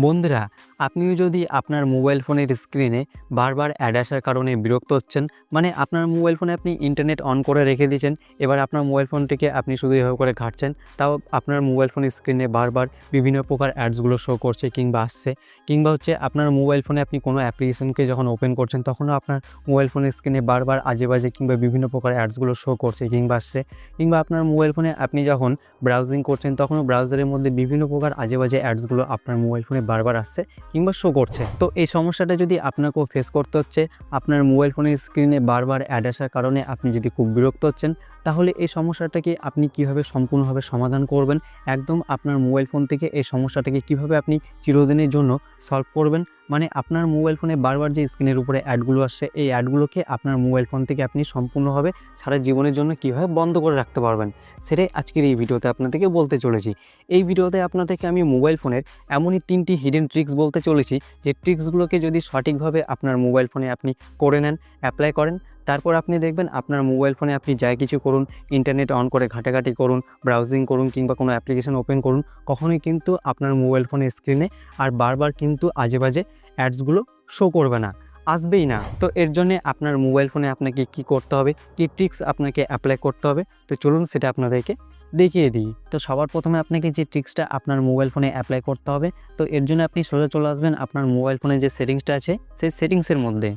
বন্ধুরা আপনিও যদি আপনার মোবাইল ফোনের স্ক্রিনে বারবার অ্যাড আসার কারণে বিরক্ত হচ্ছেন মানে আপনার মোবাইল ফোনে আপনি ইন্টারনেট অন করে রেখে দিয়েছেন, এবার আপনার মোবাইল ফোনটিকে আপনি শুধু এভাবে করে ঘাটছেন, তাও আপনার মোবাইল ফোনের স্ক্রিনে বারবার বিভিন্ন প্রকার অ্যাডসগুলো শো করছে কিংবা আসছে, কিংবা হচ্ছে আপনার মোবাইল ফোনে আপনি কোনো অ্যাপ্লিকেশনকে যখন ওপেন করছেন, তখনও আপনার মোবাইল ফোনের স্ক্রিনে বারবার আজে বাজে কিংবা বিভিন্ন প্রকার অ্যাডসগুলো শো করছে কিংবা আসছে, কিংবা আপনার মোবাইল ফোনে আপনি যখন ব্রাউজিং করছেন, তখনও ব্রাউজারের মধ্যে বিভিন্ন প্রকার আজে বাজে অ্যাডসগুলো আপনার মোবাইল ফোনে বারবার আসছে কিংবা শো করছে। তো এই সমস্যাটা যদি আপনাকেও ফেস করতে হচ্ছে, আপনার মোবাইল ফোনের স্ক্রিনে বারবার অ্যাড আসার কারণে আপনি যদি খুব বিরক্ত হচ্ছেন তাহলে এই সমস্যাটাকে আপনি কীভাবে সম্পূর্ণভাবে সমাধান করবেন? একদম আপনার মোবাইল ফোন থেকে এই সমস্যাটাকে কীভাবে আপনি চিরদিনের জন্য সলভ করবেন? মানে আপনার মোবাইল ফোনে বারবার যে স্ক্রিনের উপরে অ্যাডগুলো আসছে, এই অ্যাডগুলোকে আপনার মোবাইল ফোন থেকে আপনি সম্পূর্ণভাবে সারা জীবনের জন্য কীভাবে বন্ধ করে রাখতে পারবেন? সেটাই আজকের এই ভিডিওতে আপনাদেরকে বলতে চলেছি। এই ভিডিওতে আপনাদেরকে আমি মোবাইল ফোনের এমনই তিনটি হিডেন ট্রিক্স বলতে চলেছি, যে ট্রিক্সগুলোকে যদি সঠিকভাবে আপনার মোবাইল ফোনে আপনি করে নেন অ্যাপ্লাই করেন তারপর আপনি দেখবেন আপনার মোবাইল ফোনে আপনি যাই কিছু করুন ইন্টারনেট অন করে ঘাটাঘাটি করুন ব্রাউজিং করুন কিংবা কোনো অ্যাপ্লিকেশন ওপেন করুন, কখনোই কিন্তু আপনার মোবাইল ফোনের স্ক্রিনে আর বারবার কিন্তু আজে বাজে অ্যাডসগুলো শো করবে না, আসবেই না। তো এর জন্য আপনার মোবাইল ফোনে আপনাকে কি করতে হবে, কি ট্রিক্স আপনাকে অ্যাপ্লাই করতে হবে, তো চলুন সেটা আপনাদেরকে দেখিয়ে দিই। তো সবার প্রথমে আপনাকে যে ট্রিক্সটা আপনার মোবাইল ফোনে অ্যাপ্লাই করতে হবে, তো এর জন্য আপনি সোজা চলে আসবেন আপনার মোবাইল ফোনে যে সেটিংসটা আছে, সেই সেটিংসের মধ্যে।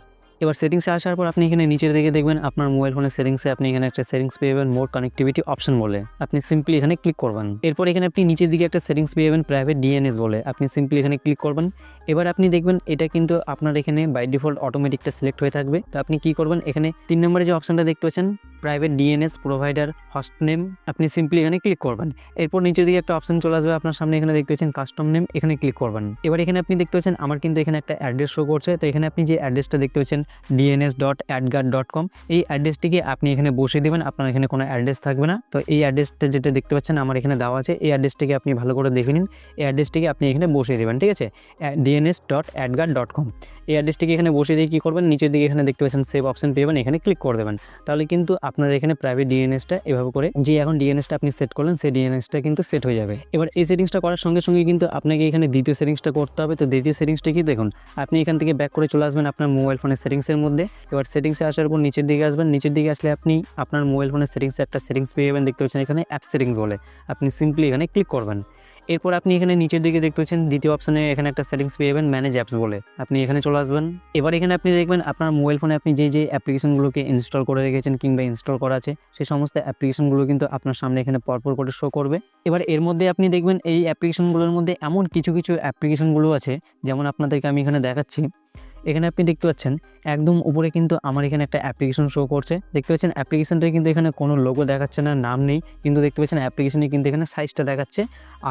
এবার সেটিংসে আসার পর আপনি এখানে নিচের দিকে দেখবেন আপনার মোবাইল ফোনের সেটিংসে আপনি এখানে একটা সেটিংস পেয়ে যাবেন মোর কানেক্টিভিটি অপশন বলে। আপনি সিম্পলি এখানে ক্লিক করবেন। এরপর এখানে আপনি নিচের দিকে একটা সেটিংস পেয়ে যাবেন প্রাইভেট ডিএনএস বলে। আপনি সিম্পলি এখানে ক্লিক করবেন। এবার আপনি দেখবেন এটা কিন্তু আপনার এখানে বাই ডিফল্ট অটোমেটিকটা সিলেক্ট হয়ে থাকবে। তো আপনি কি করবেন? এখানে তিন নম্বরে যে অপশনটা দেখতে পাচ্ছেন private DNS provider host name আপনি সিম্পলি এখানে ক্লিক করবেন। এরপর নিচের দিকে একটা অপশন চলে আসবে, আপনার সামনে এখানে দেখতে পাচ্ছেন কাস্টম নেম এখানে ক্লিক করবেন। এবার এখানে আপনি দেখতে পাচ্ছেন, আমার কিন্তু এখানে একটা অ্যাড্রেস শো করছে, তো এখানে আপনি যে অ্যাড্রেসটা দেখতে পাচ্ছেন DNS dot AdGuard dot com এই অ্যাড্রেসটিকে আপনি এখানে বসিয়ে দেবেন, আপনার এখানে কোনো অ্যাড্রেস থাকবে না। তো এই অ্যাড্রেসটা যেটা দেখতে পাচ্ছেন, আমার এখানে দেওয়া আছে, এই অ্যাড্রেসটিকে আপনি ভালো করে দেখে নিন, এই অ্যাড্রেসটিকে আপনি এখানে বসিয়ে দেবেন, ঠিক আছে? DNS dot AdGuard dot com এই অ্যাড্রেসটিকে এখানে বসিয়ে দিয়ে কী করবেন, নিচের দিকে এখানে দেখতে পাচ্ছেন সেভ অপশন পেয়ে এখানে ক্লিক করে দেবেন। তাহলে কিন্তু আপনার এখানে প্রাইভেট ডিএনএসটা এভাবে করে যে এখন ডিএনএসটা আপনি সেট করলেন, সেই ডিএনএসটা কিন্তু সেট হয়ে যাবে। এবার এই সেটিংসটা করার সঙ্গে সঙ্গে কিন্তু আপনাকে এখানে দ্বিতীয় সেটিংসটা করতে হবে। তো দ্বিতীয় সেটিংসটা কি? দেখুন, আপনি এখান থেকে ব্যাক করে চলে আসবেন আপনার মোবাইল ফোনের সেটিংসের মধ্যে। এবার সেটিংসে আসার পর নিচের দিকে আসবেন। নিচের দিকে আসলে আপনি আপনার মোবাইল ফোনের সেটিংসে একটা সেটিংস পেয়ে যাবেন। দেখতে পাচ্ছেন এখানে অ্যাপ সেটিংস বলে। আপনি সিম্পলি এখানে ক্লিক করবেন। এরপর আপনি এখানে নিচের দিকে দেখতে পাচ্ছেন দ্বিতীয় অপশানে এখানে একটা সেটিংস পেয়ে যাবেন ম্যানেজ অ্যাপস বলে। আপনি এখানে চলে আসবেন। এবার এখানে আপনি দেখবেন আপনার মোবাইল ফোনে আপনি যে যে অ্যাপ্লিকেশনগুলোকে ইনস্টল করে রেখেছেন কিংবা ইনস্টল করা আছে সেই সমস্ত অ্যাপ্লিকেশনগুলো কিন্তু আপনার সামনে এখানে পরপর করে শো করবে। এবার এর মধ্যে আপনি দেখবেন এই অ্যাপ্লিকেশনগুলোর মধ্যে এমন কিছু কিছু অ্যাপ্লিকেশনগুলো আছে, যেমন আপনাদেরকে আমি এখানে দেখাচ্ছি। এখানে আপনি দেখতে পাচ্ছেন, একদম উপরে কিন্তু আমার এখানে একটা অ্যাপ্লিকেশন শো করছে। দেখতে পাচ্ছেন অ্যাপ্লিকেশনটাই কিন্তু এখানে কোনো লোগো দেখাচ্ছে না, নাম নেই। কিন্তু দেখতে পাচ্ছেন অ্যাপ্লিকেশনে কিন্তু এখানে সাইজটা দেখাচ্ছে,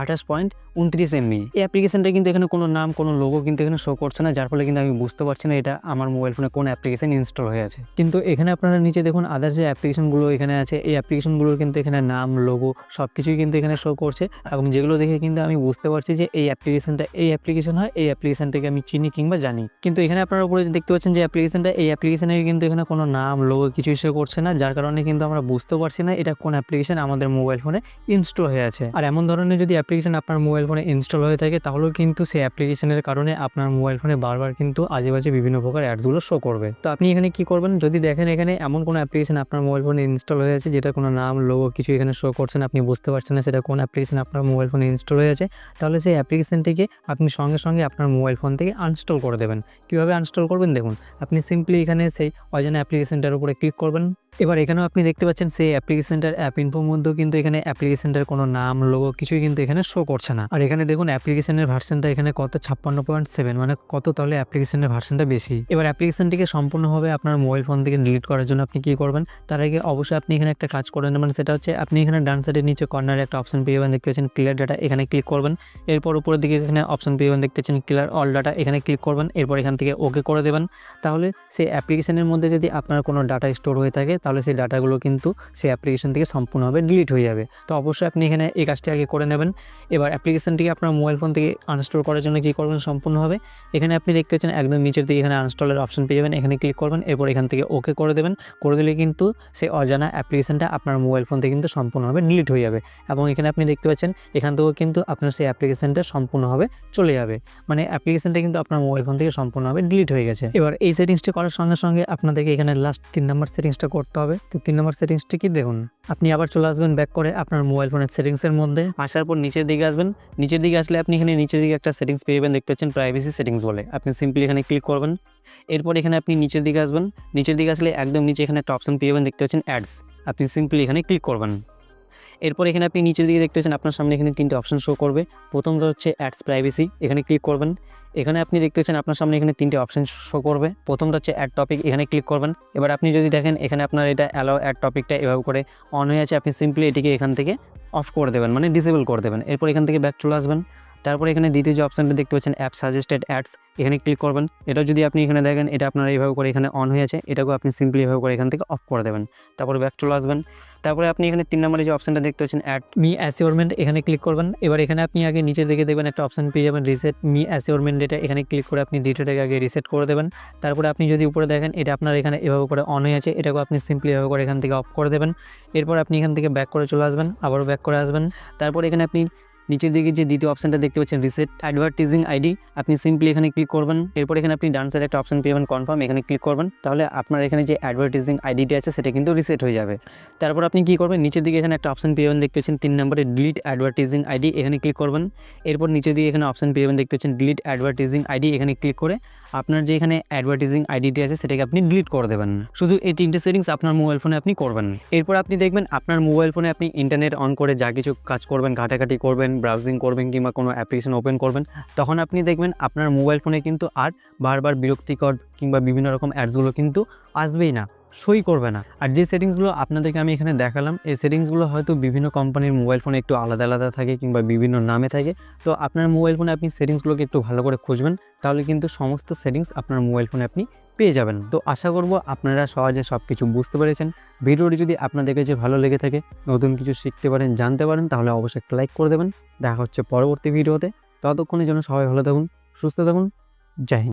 আঠাশ পয়েন্ট উনত্রিশ এমবি এই অ্যাপ্লিকেশনটা কিন্তু এখানে কোনো নাম, কোনো লোগো কিন্তু এখানে শো করছে না, যার ফলে কিন্তু আমি বুঝতে পারছি না এটা আমার মোবাইল ফোনে কোন অ্যাপ্লিকেশন ইনস্টল হয়ে আছে। কিন্তু এখানে আপনারা নিচে দেখুন আদার্স যে অ্যাপ্লিকেশনগুলো এখানে আছে, এই অ্যাপ্লিকেশনগুলোর কিন্তু এখানে নাম লোগো সব কিছুই কিন্তু এখানে শো করছে এবং যেগুলো দেখে কিন্তু আমি বুঝতে পারছি যে এই অ্যাপ্লিকেশনটা এই অ্যাপ্লিকেশন হয়, এই অ্যাপ্লিকেশনটাকে আমি চিনি কিংবা জানি। কিন্তু এখানে আপনারা উপরে দেখতে পাচ্ছেন যে অ্যাপ্লিকেশনটা এই অ্যাপ্লিকেশনের কিন্তু এখানে কোনো নাম লোগো কিছুই শো করছে না, যার কারণে কিন্তু আমরা বুঝতে পারছি না এটা কোন অ্যাপ্লিকেশন আমাদের মোবাইল ফোনে ইনস্টল হয়ে আছে। আর এমন ধরনের যদি অ্যাপ্লিকেশন আপনার মোবাইল ফোনে ইনস্টল হয়ে থাকে, তাহলেও কিন্তু সেই অ্যাপ্লিকেশনের কারণে আপনার মোবাইল ফোনে বারবার কিন্তু আজেবাজে বিভিন্ন প্রকার অ্যাডসগুলো শো করবে। তো আপনি এখানে কি করবেন? যদি দেখেন এখানে এমন কোনো অ্যাপ্লিকেশন আপনার মোবাইল ফোনে ইনস্টল হয়ে আছে যেটা কোনো নাম লোগো কিছু এখানে শো করছে না আপনি বুঝতে পারছেন না সেটা কোন অ্যাপ্লিকেশন আপনার মোবাইল ফোনে ইনস্টল হয়ে আছে, তাহলে সেই অ্যাপ্লিকেশনটিকে আপনি সঙ্গে সঙ্গে আপনার মোবাইল ফোন থেকে আনস্টল করে দেবেন। কীভাবে আনস্টল করবেন? দেখুন, আপনি সিম্পলি এখানে সেই অজানা অ্যাপ্লিকেশনটার উপরে ক্লিক করবেন। এবার এখানেও আপনি দেখতে পাচ্ছেন সেই অ্যাপ্লিকেশনটার অ্যাপ ইনফোর মধ্যেও কিন্তু এখানে অ্যাপ্লিকেশনটার কোনো নাম লোগো কিছুই কিন্তু এখানে শো করছে না। আর এখানে দেখুন অ্যাপ্লিকেশনের ভার্সনটা এখানে কত? ছাপ্পান্ন পয়েন্ট সেভেন মানে কত তাহলে অ্যাপ্লিকেশনের ভার্সনটা বেশি? এবার অ্যাপ্লিকেশনটিকে সম্পূর্ণভাবে আপনার মোবাইল ফোন থেকে ডিলিট করার জন্য আপনি কী করবেন? তার আগে অবশ্যই আপনি এখানে একটা কাজ করে নেবেন, সেটা হচ্ছে আপনি এখানে ডান সাইডের নিচে কর্নারে একটা অপশন পেয়ে যাবেন, দেখতে পাচ্ছেন ক্লিয়ার ডাটা এখানে ক্লিক করবেন। এরপর উপরের দিকে এখানে অপশন পেয়ে যাবেন, দেখতে পাচ্ছেন ক্লিয়ার অল ডাটা এখানে ক্লিক করবেন। এরপর এখান থেকে ওকে করে দেবেন। তাহলে সেই অ্যাপ্লিকেশনের মধ্যে যদি আপনার কোনো ডাটা স্টোর হয়ে থাকে তাহলে সেই ডাটাগুলো কিন্তু সেই অ্যাপ্লিকেশন থেকে সম্পূর্ণভাবে ডিলিট হয়ে যাবে। তো অবশ্যই আপনি এখানে এই কাজটি আগে করে নেবেন। এবার অ্যাপ্লিকেশনটিকে আপনার মোবাইল ফোন থেকে আনস্টল করার জন্য কী করবেন সম্পূর্ণভাবে? এখানে আপনি দেখতে পাচ্ছেন একদম নিচের দিকে এখানে আনস্টলের অপশন পেয়ে যাবেন। এখানে ক্লিক করবেন, এরপর এখান থেকে ওকে করে দেবেন। করে দিলে কিন্তু সেই অজানা অ্যাপ্লিকেশনটা আপনার মোবাইল ফোন থেকে কিন্তু সম্পূর্ণভাবে ডিলিট হয়ে যাবে। এবং এখানে আপনি দেখতে পাচ্ছেন, এখান থেকেও কিন্তু আপনার সেই অ্যাপ্লিকেশনটা সম্পূর্ণভাবে চলে যাবে। মানে অ্যাপ্লিকেশনটা কিন্তু আপনার মোবাইল ফোন থেকে সম্পূর্ণভাবে ডিলিট হয়ে গেছে। এবার এই সেটিংসটি করার সঙ্গে সঙ্গে আপনাদেরকে এখানে লাস্ট তিন নম্বর সেটিংসটা করতে হবে। তো তিন নম্বর সেটিংসটি কি দেখুন? আপনি আবার চলে আসবেন ব্যাক করে আপনার মোবাইল ফোনের সেটিংসের মধ্যে। আসার পর নিচের দিকে আসবেন। নিচের দিকে আসলে আপনি এখানে নিচের দিকে একটা সেটিংস পেয়ে যাবেন, দেখতে পাচ্ছেন প্রাইভেসি সেটিংস বলে। আপনি সিম্পলি এখানে ক্লিক করবেন। এরপর এখানে আপনি নিচের দিকে আসবেন। নিচের দিকে আসলে একদম নিচে এখানে একটা অপশন পেয়ে যাবেন, দেখতে পাচ্ছেন অ্যাডস আপনি সিম্পলি এখানে ক্লিক করবেন। এরপর এখানে আপনি নিচের দিকে দেখতে পাচ্ছেন, আপনার সামনে এখানে তিনটে অপশন শো করবে। প্রথমটা হচ্ছে অ্যাডস প্রাইভেসি এখানে ক্লিক করবেন। এখানে আপনি দেখতে পাচ্ছেন, আপনার সামনে এখানে তিনটে অপশন শো করবে। প্রথমটা হচ্ছে অ্যাড টপিক এখানে ক্লিক করবেন। এবার আপনি যদি দেখেন, এখানে আপনার এটা অ্যালাও অ্যাড টপিকটা এভাবে করে অন হয়ে আছে, আপনি সিম্পলি এটিকে এখান থেকে অফ করে দেবেন মানে ডিসেবল করে দেবেন। এরপর এখান থেকে ব্যাক চলে আসবেন। তারপর এখানে দ্বিতীয় যে অপশানটা দেখতে পাচ্ছেন অ্যাপ সাজেস্টেড অ্যাডস এখানে ক্লিক করবেন। এটা যদি আপনি এখানে দেখেন, এটা আপনার এইভাবে করে এখানে অন হয়ে আছে, এটাকেও আপনি সিম্পলি এভাবে করে এখান থেকে অফ করে দেবেন। তারপরে ব্যাক চলে আসবেন। তারপরে আপনি এখানে তিন নম্বরে যে অপশানটা দেখতে পাচ্ছেন অ্যাড মি অ্যাসিওরমেন্ট এখানে ক্লিক করবেন। এবার এখানে আপনি আগে নিচের দিকে দেখবেন একটা অপশান পেয়ে যাবেন রিসেট মি অ্যাসিওরমেন্ট এটা এখানে ক্লিক করে আপনি ডেটাটাকে আগে রিসেট করে দেবেন। তারপরে আপনি যদি উপরে দেখেন, এটা আপনার এখানে এভাবে করে অন হয়ে আছে, এটাকেও আপনি সিম্পলি এভাবে করে এখান থেকে অফ করে দেবেন। এরপর আপনি এখান থেকে ব্যাক করে চলে আসবেন, আবারও ব্যাক করে আসবেন। তারপর এখানে আপনি নিচের দিকে যে দ্বিতীয় অপশানটা দেখতে পাচ্ছেন রিসেট অ্যাডভার্টিজিং আইডি আপনি সিম্পলি এখানে ক্লিক করবেন। এরপর এখানে আপনি ডান সাইডে একটা অপশন পেয়ে কনফার্ম এখানে ক্লিক করবেন। তাহলে আপনার এখানে যে অ্যাডভার্টিজিং আইডিটি আছে, সেটা কিন্তু রিসেট হয়ে যাবে। তারপর আপনি কী করবেন, নিচের দিকে এখানে একটা অপশন পেয়ে দেখতে পাচ্ছেন তিন নম্বরে ডিলিট অ্যাডভার্টিজিং আইডি এখানে ক্লিক করবেন। এরপর নিচের দিকে এখানে অপশন পেয়ে দেখতে পাচ্ছেন ডিলিট অ্যাডভার্টিজিং আইডি এখানে ক্লিক করে আপনার যে এখানে অ্যাডভার্টিজিং আইডিটি আছে, সেটাকে আপনি ডিলিট করে দেবেন। শুধু এই তিনটে সেটিংস আপনার মোবাইল ফোনে আপনি করবেন। এরপর আপনি দেখবেন, আপনার মোবাইল ফোনে আপনি ইন্টারনেট অন করে যা কিছু কাজ করবেন, ঘাটাঘাটি করবেন ব্রাউজিং করবেন কিংবা কোনো অ্যাপ্লিকেশান ওপেন করবেন, তখন আপনি দেখবেন আপনার মোবাইল ফোনে কিন্তু আর বারবার বিরক্তিকর কিংবা বিভিন্ন রকম অ্যাডসগুলো কিন্তু আসবেই না। সই করবে না। আর যে সেটিংসগুলো আপনাদেরকে আমি এখানে দেখালাম, এই সেটিংসগুলো হয়তো বিভিন্ন কোম্পানির মোবাইল ফোনে একটু আলাদা আলাদা থাকে কিংবা বিভিন্ন নামে থাকে। তো আপনার মোবাইল ফোনে আপনি সেটিংসগুলোকে একটু ভালো করে খুঁজবেন, তাহলে কিন্তু সমস্ত সেটিংস আপনার মোবাইল ফোনে আপনি পেয়ে যাবেন। তো আশা করব আপনারা সহজে সব কিছু বুঝতে পেরেছেন। ভিডিওটি যদি আপনাদের কাছে ভালো লেগে থাকে, নতুন কিছু শিখতে পারেন, জানতে পারেন, তাহলে অবশ্যই একটা লাইক করে দেবেন। দেখা হচ্ছে পরবর্তী ভিডিওতে। ততক্ষণের জন্য সবাই ভালো থাকুন, সুস্থ থাকুন। জয় হিন্দ।